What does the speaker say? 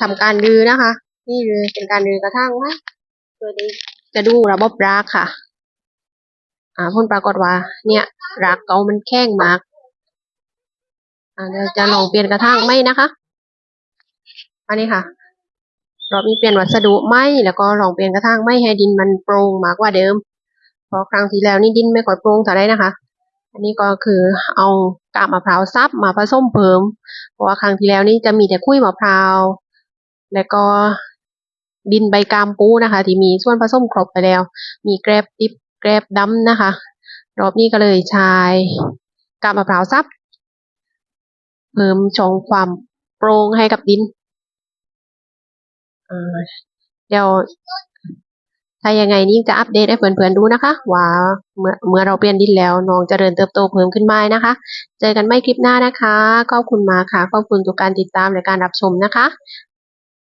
ทำการดือนะคะ นี่เลยเป็นการดือกระทั่งว่าเพื่อจะดูระบบรากค่ะ อ่าผลปรากฏว่า เนี่ยรากเกามันแข้งมากอ่าเดี๋ยวจะลองเปลี่ยนกระทั่งไหมนะคะ อันนี้ค่ะรอบนี้เปลี่ยนวัสดุไหมแล้วก็ลองเปลี่ยนกระทั่งไหมให้ดินมันโปร่งมากกว่าเดิมเพราะครั้งที่แล้วนี่ดินไม่ค่อยโปร่งเท่าไรนะคะอันนี้ก็คือเอากาบมะพร้าวซับมาผสมเพิ่ม เพราะว่าครั้งที่แล้วนี่จะมีแต่คุ้ยมะพร้าว แล้วก็ดินใบกามปูนะคะ ที่มีส่วนผสมครบไปแล้ว มีแกรบดิบแกรบดำนะคะ รอบนี้ก็เลยใช้กาบมะพร้าวซับเพิ่มช่องความโปร่งให้กับดินเดี๋ยวถ้ายังไงนี่จะอัปเดตให้เพื่อนๆดูนะคะ ว่าเมื่อเมื่อเราเปลี่ยนดินแล้วน้องจเจริญเติบโตเพิ่มขึ้นไหมนะคะ เจอกันไม่คลิปหน้านะคะขอบคุณมาค่ะขอบคุณทุกการติดตามและการรับชมนะคะ